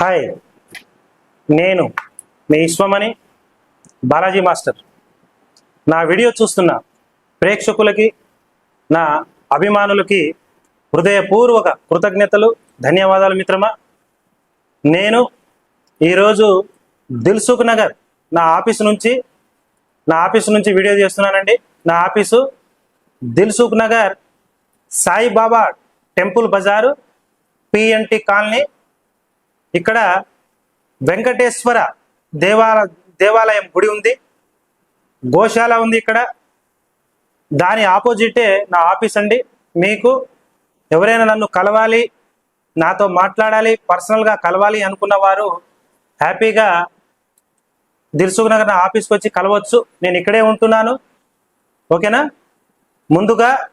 Hi నేను మీ Vishwamani Balaji master. నా వీడియో చూస్తున్న ప్రేక్షకులకి నా అభిమానులకి హృదయపూర్వక కృతజ్ఞతలు ధన్యవాదాలు మిత్రమా? నేను ఈరోజు దిల్సుఖ్ నగర్ నా ఆఫీస్ నుంచి నా ఆఫీసు నుంచి వీడియో చేస్తున్నానండి. నా ఆఫీసు దిల్సుఖ్ నగర్ సాయిబాబా టెంపుల్ బజారు పిఎన్టీ కాలనీ ఇక్కడ వెంకటేశ్వర దేవాల దేవాలయం గుడి ఉంది. గోశాల ఉంది ఇక్కడ. దాని ఆపోజిటే నా ఆఫీస్ అండి. మీకు ఎవరైనా నన్ను కలవాలి నాతో మాట్లాడాలి పర్సనల్గా కలవాలి అనుకున్న వారు హ్యాపీగా దిల్సుఖ్ నగర్ నా ఆఫీస్కి వచ్చి కలవచ్చు. నేను ఇక్కడే ఉంటున్నాను. ఓకేనా? ముందుగా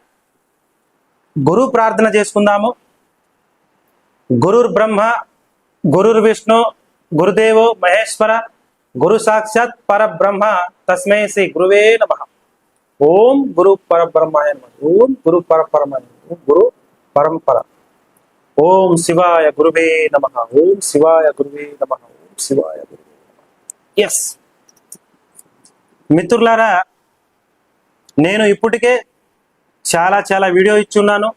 గురు ప్రార్థన చేసుకుందాము. గురుర్ బ్రహ్మ గురుర్ విష్ణు గురుదేవో మహేశ్వర గురు సాక్షాత్ పరబ్రహ్మ తస్మై శ్రీ గురువే నమ. ఓం గురు పరబ్రహ్మాయ నమ. ఓం గురు పరపరమ ఓం గురు పరంపర. ఓం శివాయ గురువే నమ. ఓం శివాయ గురువే నమ. ఓం శివాయ గురువే ఎస్ మిత్రులారా నేను ఇప్పటికే చాలా చాలా వీడియో ఇచ్చున్నాను.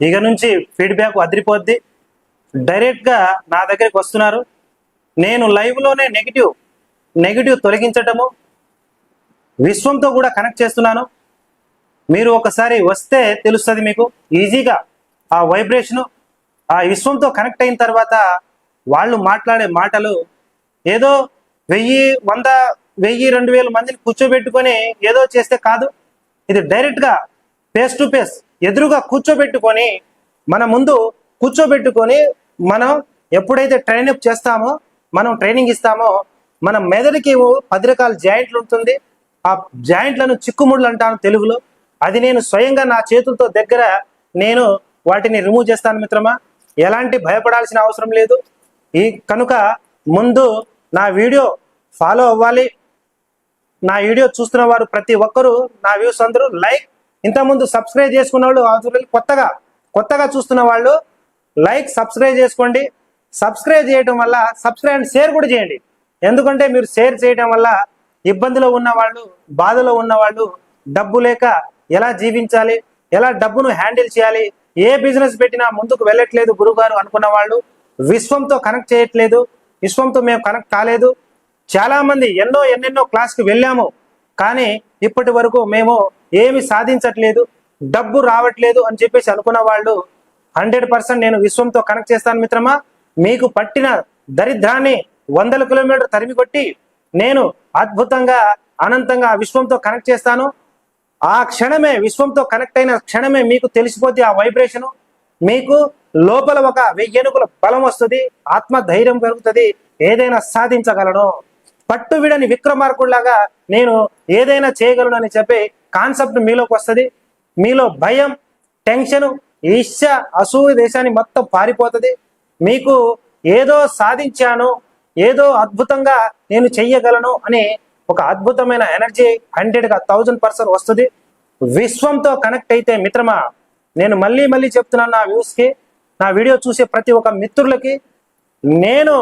ఇక నుంచి ఫీడ్బ్యాక్ అదిరిపోద్ది. డైరెక్ట్గా నా దగ్గరికి వస్తున్నారు. నేను లైవ్లోనే నెగిటివ్ నెగిటివ్ తొలగించటము విశ్వంతో కూడా కనెక్ట్ చేస్తున్నాను. మీరు ఒకసారి వస్తే తెలుస్తుంది మీకు ఈజీగా ఆ వైబ్రేషను ఆ విశ్వంతో కనెక్ట్ అయిన తర్వాత వాళ్ళు మాట్లాడే మాటలు ఏదో వెయ్యి వంద వెయ్యి రెండు వేల మందిని కూర్చోబెట్టుకొని ఏదో చేస్తే కాదు. ఇది డైరెక్ట్గా ఫేస్ టు ఫేస్ ఎదురుగా కూర్చోబెట్టుకొని మన ముందు కూర్చోబెట్టుకొని మనం ఎప్పుడైతే ట్రైన్ అప్ చేస్తామో మనం ట్రైనింగ్ ఇస్తామో మన మెదడుకి పది రకాల జాయింట్లు ఉంటుంది. ఆ జాయింట్లను చిక్కుముళ్ళు అంటాను తెలుగులో. అది నేను స్వయంగా నా చేతులతో దగ్గర నేను వాటిని రిమూవ్ చేస్తాను మిత్రమా. ఎలాంటి భయపడాల్సిన అవసరం లేదు. ఈ కనుక ముందు నా వీడియో ఫాలో అవ్వాలి. నా వీడియో చూస్తున్న వారు ప్రతి ఒక్కరూ నా వ్యూస్ అందరూ లైక్ ఇంతకుముందు సబ్స్క్రైబ్ చేసుకున్న వాళ్ళు కొత్తగా కొత్తగా చూస్తున్న వాళ్ళు లైక్ సబ్స్క్రైబ్ చేసుకోండి. సబ్స్క్రైబ్ చేయటం వల్ల సబ్స్క్రైబ్ అండ్ షేర్ కూడా చేయండి. ఎందుకంటే మీరు షేర్ చేయడం వల్ల ఇబ్బందిలో ఉన్న వాళ్ళు బాధలో ఉన్న వాళ్ళు డబ్బు లేక ఎలా జీవించాలి ఎలా డబ్బును హ్యాండిల్ చేయాలి ఏ బిజినెస్ పెట్టినా ముందుకు వెళ్ళట్లేదు గురుగారు అనుకున్న వాళ్ళు విశ్వంతో కనెక్ట్ చేయట్లేదు. విశ్వంతో మేము కనెక్ట్ కాలేదు. చాలామంది ఎన్నో ఎన్నెన్నో క్లాస్కి వెళ్ళాము. కానీ ఇప్పటి వరకు మేము ఏమి సాధించట్లేదు డబ్బు రావట్లేదు అని చెప్పేసి అనుకున్న వాళ్ళు హండ్రెడ్ పర్సెంట్ నేను విశ్వంతో కనెక్ట్ చేస్తాను మిత్రమా? మీకు పట్టిన దరిద్రాన్ని వందల కిలోమీటర్ తరిమి కొట్టి నేను అద్భుతంగా అనంతంగా విశ్వంతో కనెక్ట్ చేస్తాను. ఆ క్షణమే విశ్వంతో కనెక్ట్ అయిన క్షణమే మీకు తెలిసిపోతే ఆ వైబ్రేషను. మీకు లోపల ఒక వెయ్యనుకుల బలం వస్తుంది ఆత్మ ధైర్యం పెరుగుతుంది ఏదైనా సాధించగలను. పట్టు విడని విక్రమార్కుల్లాగా నేను ఏదైనా చేయగలను అని చెప్పి కాన్సెప్ట్ మీలోకి వస్తుంది. మీలో భయం టెన్షన్ ఈర్ష అసూయ దేశాన్ని మొత్తం పారిపోతుంది. మీకు ఏదో సాధించాను ఏదో అద్భుతంగా నేను చెయ్యగలను అని ఒక అద్భుతమైన ఎనర్జీ హండ్రెడ్గా థౌజండ్ పర్సెంట్ వస్తుంది. విశ్వంతో కనెక్ట్ అయితే మిత్రమా నేను మళ్ళీ మళ్ళీ చెప్తున్నాను నా వ్యూస్కి నా వీడియో చూసే ప్రతి ఒక్క మిత్రులకి నేను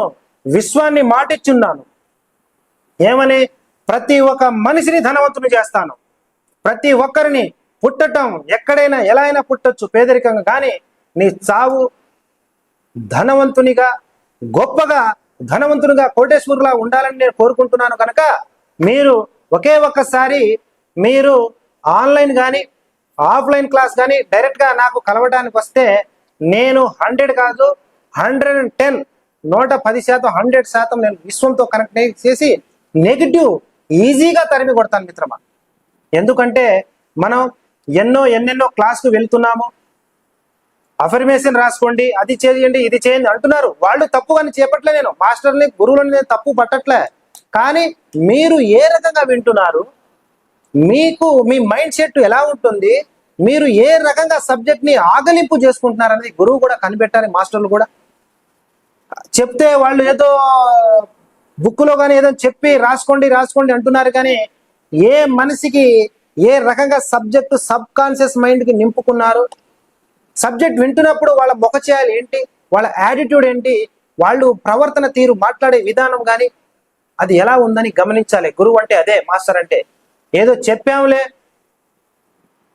విశ్వాన్ని మాటిచ్చున్నాను. ఏమని? ప్రతి ఒక్క మనిషిని ధనవంతుని చేస్తాను. ప్రతి ఒక్కరిని పుట్టటం ఎక్కడైనా ఎలా అయినా పుట్టచ్చు పేదరికంగా. కానీ నీ చావు ధనవంతునిగా గొప్పగా ధనవంతునిగా కోటేశ్వరులా ఉండాలని నేను కోరుకుంటున్నాను కనుక మీరు ఒకే ఒక్కసారి మీరు ఆన్లైన్ కానీ ఆఫ్లైన్ క్లాస్ కానీ డైరెక్ట్గా నాకు కలవడానికి వస్తే నేను హండ్రెడ్ కాదు హండ్రెడ్ అండ్ టెన్ నూట పది శాతం హండ్రెడ్ శాతం నేను విశ్వంతో కనెక్ట్ చేసి నెగిటివ్ ఈజీగా తరిమి కొడతాను మిత్రమా. ఎందుకంటే మనం ఎన్నో ఎన్నెన్నో క్లాస్కు వెళ్తున్నాము. అఫర్మేషన్ రాసుకోండి అది చేయండి ఇది చేయండి అంటున్నారు. వాళ్ళు తప్పు అని చేపట్లే నేను. మాస్టర్ని గురువులని నేను తప్పు పట్టట్లే. కానీ మీరు ఏ రకంగా వింటున్నారు? మీకు మీ మైండ్ సెట్ ఎలా ఉంటుంది? మీరు ఏ రకంగా సబ్జెక్ట్ని ఆగలింపు చేసుకుంటున్నారు అనేది గురువు కూడా కనిపెట్టాలి మాస్టర్లు కూడా. చెప్తే వాళ్ళు ఏదో బుక్లో కానీ ఏదో చెప్పి రాసుకోండి రాసుకోండి అంటున్నారు కానీ ఏ మనిషికి ఏ రకంగా సబ్జెక్టు సబ్ కాన్షియస్ మైండ్కి నింపుకున్నారు? సబ్జెక్ట్ వింటున్నప్పుడు వాళ్ళ ముఖ చేయాలి ఏంటి? వాళ్ళ యాటిట్యూడ్ ఏంటి? వాళ్ళు ప్రవర్తన తీరు మాట్లాడే విధానం కానీ అది ఎలా ఉందని గమనించాలి. గురువు అంటే అదే మాస్టర్ అంటే. ఏదో చెప్పాములే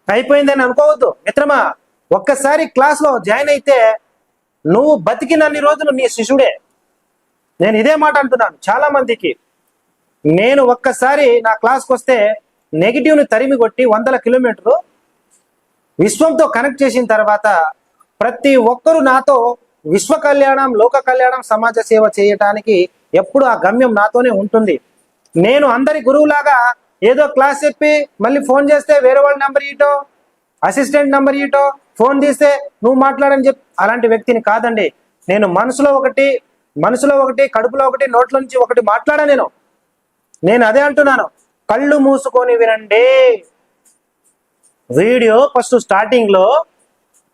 అయిపోయిందని అనుకోవద్దు. మిత్రమా ఒక్కసారి క్లాస్లో జాయిన్ అయితే నువ్వు బతికినన్ని రోజులు నీ శిష్యుడే. నేను ఇదే మాట అంటున్నాను చాలా మందికి నేను ఒక్కసారి నా క్లాస్కి వస్తే నెగిటివ్ని తరిమి కొట్టి వందల కిలోమీటర్లు విశ్వంతో కనెక్ట్ చేసిన తర్వాత ప్రతి ఒక్కరూ నాతో విశ్వ కళ్యాణం లోక కళ్యాణం సమాజ సేవ చేయటానికి ఎప్పుడు ఆ గమ్యం నాతోనే ఉంటుంది. నేను అందరి గురువులాగా ఏదో క్లాస్ చెప్పి మళ్ళీ ఫోన్ చేస్తే వేరే వాళ్ళ నెంబర్ ఇటో అసిస్టెంట్ నెంబర్ ఇటో ఫోన్ తీస్తే నువ్వు మాట్లాడని చెప్పి అలాంటి వ్యక్తిని కాదండి. నేను మనసులో ఒకటి మనసులో ఒకటి కడుపులో ఒకటి నోట్ల నుంచి ఒకటి మాట్లాడా నేను. నేను అదే అంటున్నాను. కళ్ళు మూసుకొని వినండి. వీడియో ఫస్ట్ స్టార్టింగ్లో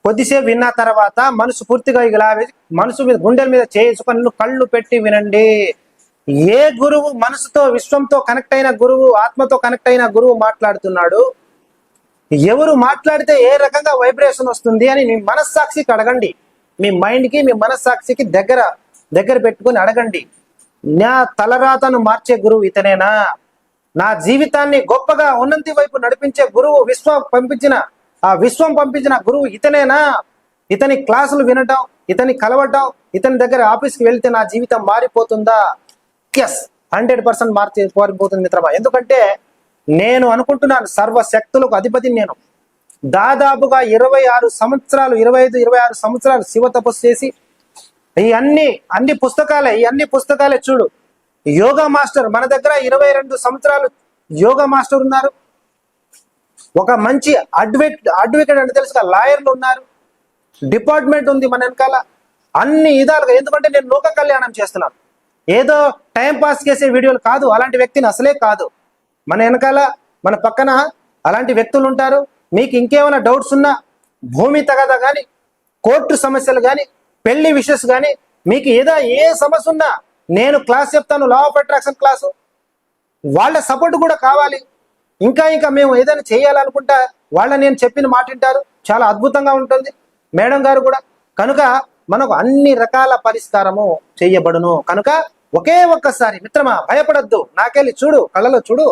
కొద్దిసేపు విన్న తర్వాత మనసు పూర్తిగా ఇలా మనసు మీద గుండెల మీద చేసుకొని కళ్ళు పెట్టి వినండి. ఏ గురువు మనసుతో విశ్వంతో కనెక్ట్ అయిన గురువు ఆత్మతో కనెక్ట్ అయిన గురువు మాట్లాడుతున్నాడు? ఎవరు మాట్లాడితే ఏ రకంగా వైబ్రేషన్ వస్తుంది అని మీ మనస్సాక్షికి అడగండి. మీ మైండ్కి మీ మనస్సాక్షికి దగ్గర దగ్గర పెట్టుకొని అడగండి. నా తలరాతను మార్చే గురువు ఇతనేనా? నా జీవితాన్ని గొప్పగా ఉన్నంతి వైపు నడిపించే గురువు విశ్వం పంపించిన ఆ విశ్వం పంపించిన గురువు ఇతనేనా? ఇతని క్లాసులు వినటం ఇతని కలవటం ఇతని దగ్గర ఆఫీస్కి వెళ్తే నా జీవితం మారిపోతుందా? ఎస్ హండ్రెడ్ పర్సెంట్ మార్చి మారిపోతుంది మిత్రమా. ఎందుకంటే నేను అనుకుంటున్నాను సర్వశక్తులకు అధిపతిని నేను. దాదాపుగా ఇరవై ఆరు సంవత్సరాలు ఇరవై ఐదు ఇరవై ఆరు సంవత్సరాలు శివ తపస్సు చేసి ఈ అన్ని అన్ని పుస్తకాలే ఈ అన్ని పుస్తకాలే చూడు. యోగా మాస్టర్ మన దగ్గర ఇరవై రెండు సంవత్సరాలు యోగా మాస్టర్ ఉన్నారు. ఒక మంచి అడ్వకేట్ అడ్వకేట్ అంటే తెలుసు లాయర్లు ఉన్నారు. డిపార్ట్మెంట్ ఉంది మన వెనకాల. అన్ని విధాలుగా ఎందుకంటే నేను లోక కళ్యాణం చేస్తున్నాను. ఏదో టైం పాస్ చేసే వీడియోలు కాదు అలాంటి వ్యక్తిని అసలే కాదు. మన వెనకాల మన పక్కన అలాంటి వ్యక్తులు ఉంటారు. మీకు ఇంకేమైనా డౌట్స్ ఉన్నా భూమి తగద కానీ కోర్టు సమస్యలు కానీ పెళ్ళి విషయస్ కానీ మీకు ఏదో ఏ సమస్య ఉన్నా నేను క్లాస్ చెప్తాను లా ఆఫ్ అట్రాక్షన్ క్లాసు వాళ్ళ సపోర్ట్ కూడా కావాలి. ఇంకా ఇంకా మేము ఏదైనా చేయాలనుకుంటా వాళ్ళ నేను చెప్పిన మాట వింటారు. చాలా అద్భుతంగా ఉంటుంది. మేడం గారు కూడా కనుక మనకు అన్ని రకాల పరిష్కారము చేయబడును. కనుక ఒకే ఒక్కసారి మిత్రమా భయపడద్దు. నాకెళ్ళి చూడు కళ్ళలో చూడు.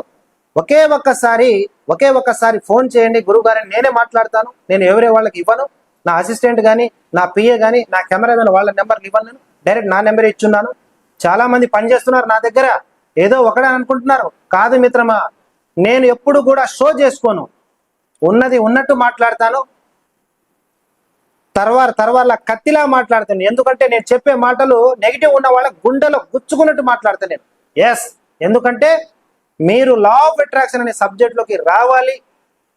ఒకే ఒక్కసారి ఒకే ఒక్కసారి ఫోన్ చేయండి. గురువు గారిని నేనే మాట్లాడతాను. నేను ఎవరే వాళ్ళకి ఇవ్వను. నా అసిస్టెంట్ కానీ నా పిఏ కానీ నా కెమెరామెన్ వాళ్ళ నెంబర్లు ఇవ్వను నేను. డైరెక్ట్ నా నెంబర్ ఇచ్చున్నాను. చాలా మంది పనిచేస్తున్నారు నా దగ్గర. ఏదో ఒకడే అనుకుంటున్నారు. కాదు మిత్రమా నేను ఎప్పుడు కూడా షో చేసుకోను. ఉన్నది ఉన్నట్టు మాట్లాడతాను. తర్వాత తర్వాత కత్తిలా మాట్లాడతాను. ఎందుకంటే నేను చెప్పే మాటలు నెగిటివ్ ఉన్న వాళ్ళ గుండెలో గుచ్చుకున్నట్టు మాట్లాడతాను నేను. ఎస్ ఎందుకంటే మీరు లా ఆఫ్ అట్రాక్షన్ అనే సబ్జెక్ట్లోకి రావాలి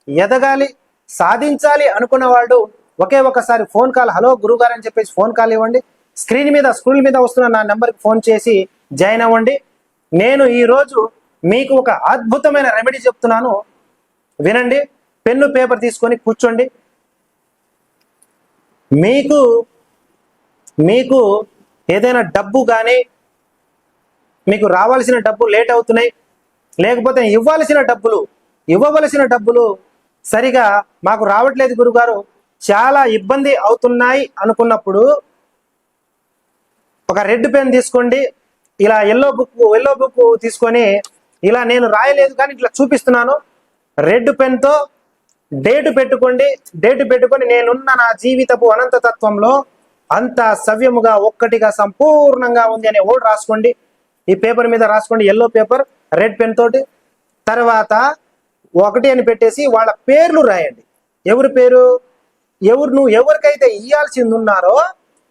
ఎదగాలి సాధించాలి అనుకున్న వాళ్ళు ఒకే ఒకసారి ఫోన్ కాల్ హలో గురుగారు అని చెప్పేసి ఫోన్ కాల్ ఇవ్వండి. స్క్రీన్ మీద స్క్రీన్ మీద వస్తున్న నా నెంబర్కి ఫోన్ చేసి జాయిన్ అవ్వండి. నేను ఈరోజు మీకు ఒక అద్భుతమైన రెమెడీ చెప్తున్నాను. వినండి పెన్ను పేపర్ తీసుకొని కూర్చోండి. మీకు మీకు ఏదైనా డబ్బు కానీ మీకు రావాల్సిన డబ్బు లేట్ అవుతున్నాయి. లేకపోతే ఇవ్వాల్సిన డబ్బులు ఇవ్వవలసిన డబ్బులు సరిగా మాకు రావట్లేదు గురుగారు. చాలా ఇబ్బంది అవుతున్నాయి అనుకున్నప్పుడు ఒక రెడ్ పెన్ తీసుకోండి. ఇలా ఎల్లో బుక్ ఎల్లో బుక్ తీసుకొని ఇలా నేను రాయలేదు కానీ ఇట్లా చూపిస్తున్నాను. రెడ్ పెన్తో డేటు పెట్టుకోండి. డేటు పెట్టుకొని నేనున్న నా జీవితపు అనంత తత్వంలో అంత సవ్యముగా ఒక్కటిగా సంపూర్ణంగా ఉంది అనే ఓల్డ్ రాసుకోండి. ఈ పేపర్ మీద రాసుకోండి ఎల్లో పేపర్ రెడ్ పెన్ తోటి. తర్వాత ఒకటి అని పెట్టేసి వాళ్ళ పేర్లు రాయండి. ఎవరి పేరు? ఎవరు నువ్వు ఎవరికైతే ఇయ్యాల్సింది ఉన్నారో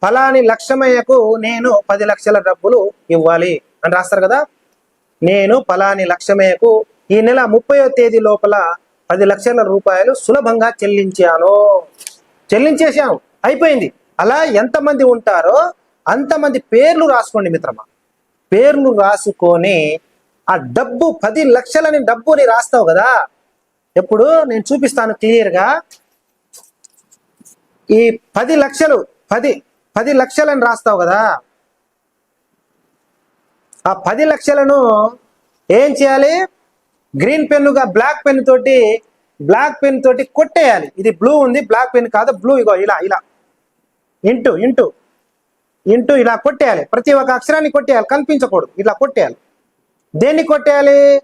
ఫలాని లక్ష్మయ్యకు నేను పది లక్షల డబ్బులు ఇవ్వాలి అని రాస్తారు కదా? నేను ఫలాని లక్ష్మయ్యకు ఈ నెల ముప్పయో తేదీ లోపల పది లక్షల రూపాయలు సులభంగా చెల్లించాను. చెల్లించేశాను అయిపోయింది. అలా ఎంతమంది ఉంటారో అంతమంది పేర్లు రాసుకోండి మిత్రమా. పేర్లు రాసుకొని ఆ డబ్బు పది లక్షలని డబ్బుని రాస్తావు కదా? ఎప్పుడు? నేను చూపిస్తాను క్లియర్గా. ఈ పది లక్షలు పది పది లక్షలని రాస్తావు కదా? ఆ పది లక్షలను ఏం చేయాలి? గ్రీన్ పెన్నుగా బ్లాక్ పెన్ తోటి బ్లాక్ పెన్ తోటి కొట్టేయాలి. ఇది బ్లూ ఉంది బ్లాక్ పెన్ కాదు బ్లూ ఇగో ఇలా ఇలా. Into into. ఇంటూ ఇలా కొట్టేయాలి. ప్రతి ఒక్క అక్షరాన్ని కొట్టేయాలి కనిపించకూడదు. ఇలా కొట్టేయాలి. దేన్ని కొట్టేయాలి?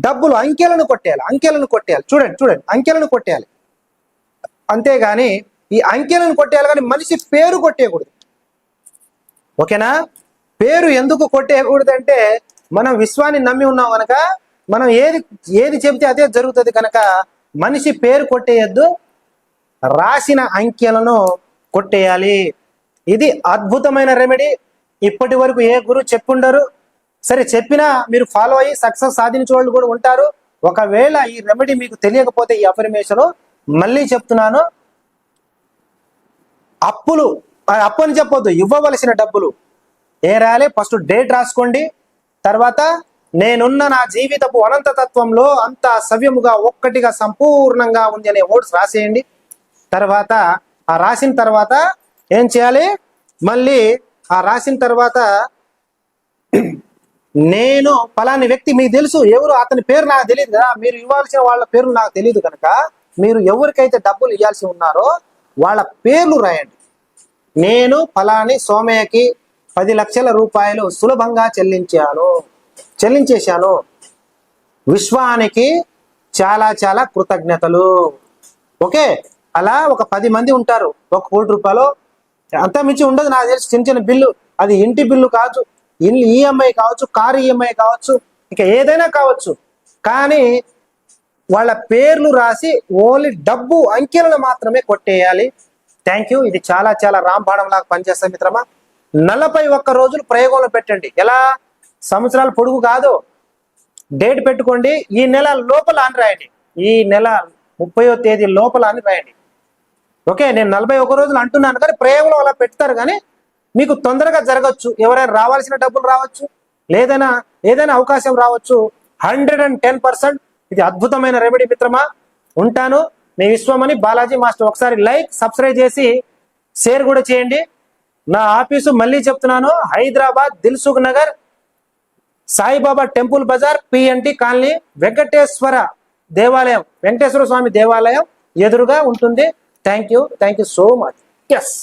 డబ్బులు అంకెలను కొట్టేయాలి. అంకెలను కొట్టేయాలి. చూడండి చూడండి. అంకెలను కొట్టేయాలి. అంతేగాని ఈ అంకెలను కొట్టేయాలి కానీ మనిషి పేరు కొట్టేయకూడదు. ఓకేనా? పేరు ఎందుకు కొట్టేయకూడదు అంటే మనం విశ్వాన్ని నమ్మి ఉన్నాం కనుక మనం ఏది ఏది చెబితే అదే జరుగుతుంది కనుక మనిషి పేరు కొట్టేయద్దు రాసిన అంకెలను కొట్టేయాలి. ఇది అద్భుతమైన రెమెడీ ఇప్పటి వరకు ఏ గురువు చెప్పుండరు. సరే చెప్పినా మీరు ఫాలో అయ్యి సక్సెస్ సాధించే వాళ్ళు కూడా ఉంటారు. ఒకవేళ ఈ రెమెడీ మీకు తెలియకపోతే ఈ అఫర్మేషన్ మళ్ళీ చెప్తున్నాను. అప్పులు. అప్పు అని చెప్పొద్దు ఇవ్వవలసిన డబ్బులు. ఏ రాయాలి? ఫస్ట్ డేట్ రాసుకోండి. తర్వాత నేనున్న నా జీవితపు అనంత తత్వంలో అంత సవ్యముగా ఒక్కటిగా సంపూర్ణంగా ఉంది అనే ఓట్స్ రాసేయండి. తర్వాత ఆ రాసిన తర్వాత ఏం చేయాలి? మళ్ళీ ఆ రాసిన తర్వాత నేను ఫలాని వ్యక్తి మీకు తెలుసు ఎవరు అతని పేరు నాకు తెలియదు కదా మీరు ఇవ్వాల్సిన వాళ్ళ పేరు నాకు తెలియదు కనుక మీరు ఎవరికైతే డబ్బులు ఇవ్వాల్సి ఉన్నారో వాళ్ళ పేర్లు రాయండి. నేను ఫలాని సోమయ్యకి పది లక్షల రూపాయలు సులభంగా చెల్లించాను. చెల్లించేశాను. విశ్వానికి చాలా చాలా కృతజ్ఞతలు. ఓకే? అలా ఒక పది మంది ఉంటారు. ఒక కోటి రూపాయలు. అంతా మించి ఉండదు నాకు తెలిసి. చిన్న చిన్న బిల్లు. అది ఇంటి బిల్లు కావచ్చు ఇల్లు ఈఎంఐ కావచ్చు కారు ఈఎంఐ కావచ్చు ఇక ఏదైనా కావచ్చు. కానీ వాళ్ళ పేర్లు రాసి ఓన్లీ డబ్బు అంకెలను మాత్రమే కొట్టేయాలి. థ్యాంక్ యూ ఇది చాలా చాలా రాంబాణం లాగా పనిచేస్తాం మిత్రమా. నలభై ఒక్క రోజులు ప్రయోగంలో పెట్టండి. ఎలా? సంవత్సరాల పొడుగు కాదు. డేట్ పెట్టుకోండి. ఈ నెల లోపల అని రాయండి. ఈ నెల ముప్పయో తేదీ లోపల అని రాయండి. ఓకే నేను నలభై ఒక రోజులు అంటున్నాను కానీ ప్రయోగంలో అలా పెడతారు కానీ మీకు తొందరగా జరగచ్చు. ఎవరైనా రావాల్సిన డబ్బులు రావచ్చు. లేదైనా ఏదైనా అవకాశం రావచ్చు. హండ్రెడ్ అండ్ టెన్ పర్సెంట్ ఇది అద్భుతమైన రెమెడీ మిత్రమా? ఉంటాను. మీ విశ్వమని బాలాజీ మాస్టర్ ఒకసారి లైక్ సబ్స్క్రైబ్ చేసి షేర్ కూడా చేయండి. నా ఆఫీసు మళ్ళీ చెప్తున్నాను. హైదరాబాద్ దిల్సుఖ్ నగర్ సాయిబాబా టెంపుల్ బజార్ పిఎన్టీ కాలనీ వెంకటేశ్వర దేవాలయం వెంకటేశ్వర స్వామి దేవాలయం ఎదురుగా ఉంటుంది. Thank you thank you so much yes